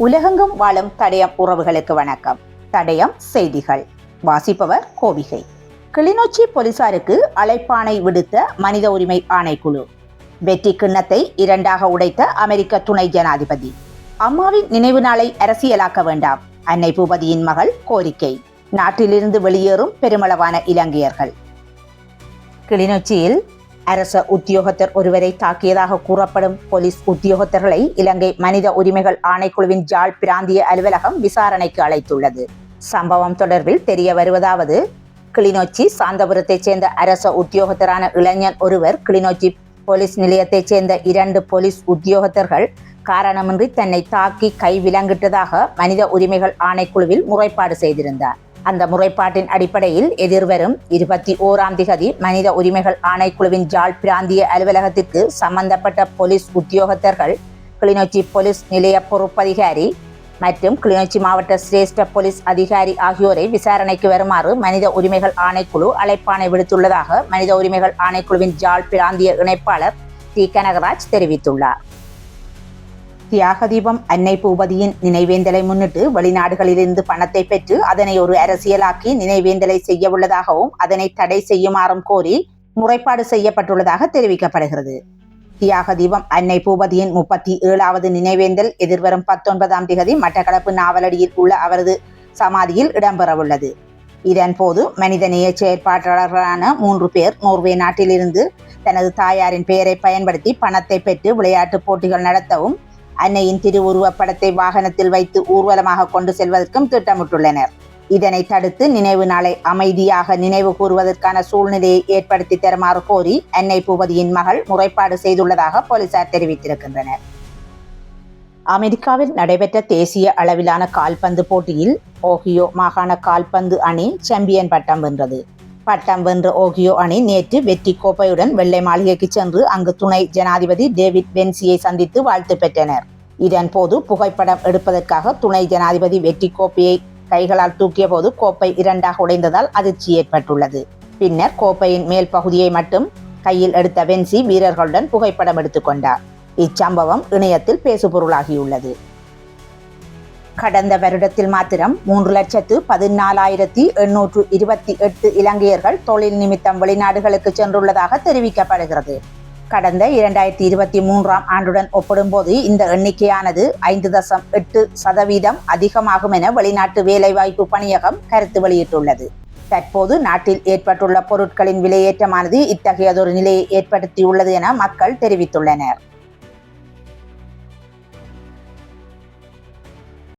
உலகெங்கும் வாழும் தடயம் உறவுகளுக்கு வணக்கம். தடயம் செய்திகள். வாசிப்பவர் கோவிகை. கிளிநொச்சி போலீசாருக்கு அழைப்பானை விடுத்த மனித உரிமை ஆணைக்குழு. வெற்றி கிண்ணத்தை இரண்டாக உடைத்த அமெரிக்க துணை ஜனாதிபதி. அம்மாவின் நினைவு நாளை அரசியலாக்க வேண்டாம். அன்னை பூபதியின் மகள் கோரிக்கை. நாட்டிலிருந்து வெளியேறும் பெருமளவான இலங்கையர்கள். கிளிநொச்சியில் அரச உத்தியோகத்தர் ஒருவரை தாக்கியதாக கூறப்படும் போலீஸ் உத்தியோகத்தர்களை இலங்கை மனித உரிமைகள் ஆணைக்குழுவின் ஜாழ் பிராந்திய அலுவலகம் விசாரணைக்கு அழைத்துள்ளது. சம்பவம் தொடர்பில் தெரிய வருவதாவது கிளிநொச்சி சாந்தபுரத்தைச் சேர்ந்த அரச உத்தியோகத்தரான இளைஞன் ஒருவர் கிளிநொச்சி போலீஸ் நிலையத்தைச் சேர்ந்த இரண்டு போலீஸ் உத்தியோகத்தர்கள் காரணமின்றி தன்னை தாக்கி கை விலங்கிட்டதாக மனித உரிமைகள் ஆணைக்குழுவில் முறைப்பாடு செய்திருந்தார். அந்த முறைப்பாட்டின் அடிப்படையில் எதிர்வரும் இருபத்தி ஓராம் திகதி மனித உரிமைகள் ஆணைக்குழுவின் ஜாழ் பிராந்திய அலுவலகத்திற்கு சம்பந்தப்பட்ட போலீஸ் உத்தியோகத்தர்கள் கிளிநொச்சி போலீஸ் நிலைய பொறுப்பதிகாரி மற்றும் கிளிநொச்சி மாவட்ட சிரேஷ்ட போலீஸ் அதிகாரி ஆகியோரை விசாரணைக்கு வருமாறு மனித உரிமைகள் ஆணைக்குழு அழைப்பாணை விடுத்துள்ளதாக மனித உரிமைகள் ஆணைக்குழுவின் ஜாழ் பிராந்திய இணைப்பாளர் டி. கனகராஜ் தெரிவித்துள்ளார். தியாகதீபம் அன்னை பூபதியின் நினைவேந்தலை முன்னிட்டு வெளிநாடுகளிலிருந்து பணத்தை பெற்று அதனை ஒரு அரசியலாக்கி நினைவேந்தலை செய்ய உள்ளதாகவும் அதனை தடை செய்யுமாறும் கோரி முறைப்பாடு செய்யப்பட்டுள்ளதாக தெரிவிக்கப்படுகிறது. தியாகதீபம் அன்னை பூபதியின் முப்பத்தி ஏழாவது நினைவேந்தல் எதிர்வரும் பத்தொன்பதாம் திகதி மட்டக்களப்பு நாவலடியில் உள்ள அவரது சமாதியில் இடம்பெறவுள்ளது. இதன் போது மனிதநேய செயற்பாட்டாளர்களான மூன்று பேர் நோர்வே நாட்டிலிருந்து தனது தாயாரின் பெயரை பயன்படுத்தி பணத்தை பெற்று விளையாட்டுப் போட்டிகள் நடத்தவும் அன்னையின் திருவுருவப் படத்தை வாகனத்தில் வைத்து ஊர்வலமாக கொண்டு செல்வதற்கும் திட்டமிட்டுள்ளனர். இதனை தடுத்து நினைவு நாளை அமைதியாக நினைவு கூறுவதற்கான சூழ்நிலையை ஏற்படுத்தி தருமாறு கோரி அன்னை பூபதியின் மகள் முறைப்பாடு செய்துள்ளதாக போலீசார் தெரிவித்திருக்கின்றனர். அமெரிக்காவில் நடைபெற்ற தேசிய அளவிலான கால்பந்து போட்டியில் ஓகியோ மாகாண கால்பந்து அணி சாம்பியன் பட்டம் வென்றது. பட்டம் வென்ற ஓகியோ அணி நேற்று வெற்றி கோப்பையுடன் வெள்ளை மாளிகைக்கு சென்று அங்கு துணை ஜனாதிபதி டேவிட் பென்சியை சந்தித்து வாழ்த்து பெற்றனர். இதன்போது புகைப்படம் எடுப்பதற்காக துணை ஜனாதிபதி வெற்றி கோப்பையை கைகளால் தூக்கிய போது கோப்பை இரண்டாக உடைந்ததால் அதிர்ச்சி ஏற்பட்டுள்ளது. பின்னர் கோப்பையின் மேல் பகுதியை மட்டும் கையில் எடுத்த வென்சி வீரர்களுடன் புகைப்படம் எடுத்துக்கொண்டார் இச்சம்பவம் இணையத்தில் பேசுபொருளாகியுள்ளது. கடந்த வருடத்தில் மாத்திரம் மூன்று லட்சத்து பதினாலாயிரத்தி எண்ணூற்று இருபத்தி எட்டு இலங்கையர்கள் தொழில் நிமித்தம் வெளிநாடுகளுக்கு சென்றுள்ளதாக தெரிவிக்கப்படுகிறது. கடந்த இரண்டாயிரத்தி இருபத்தி மூன்றாம் ஆண்டுடன் ஒப்பிடும்போது இந்த எண்ணிக்கையானது ஐந்து தசம் எட்டு சதவீதம் அதிகமாகும் என வெளிநாட்டு வேலைவாய்ப்பு பணியகம் கருத்து வெளியிட்டுள்ளது. தற்போது நாட்டில் ஏற்பட்டுள்ள பொருட்களின் விலையேற்றமானது இத்தகையதொரு நிலையை ஏற்படுத்தியுள்ளது என மக்கள் தெரிவித்துள்ளனர்.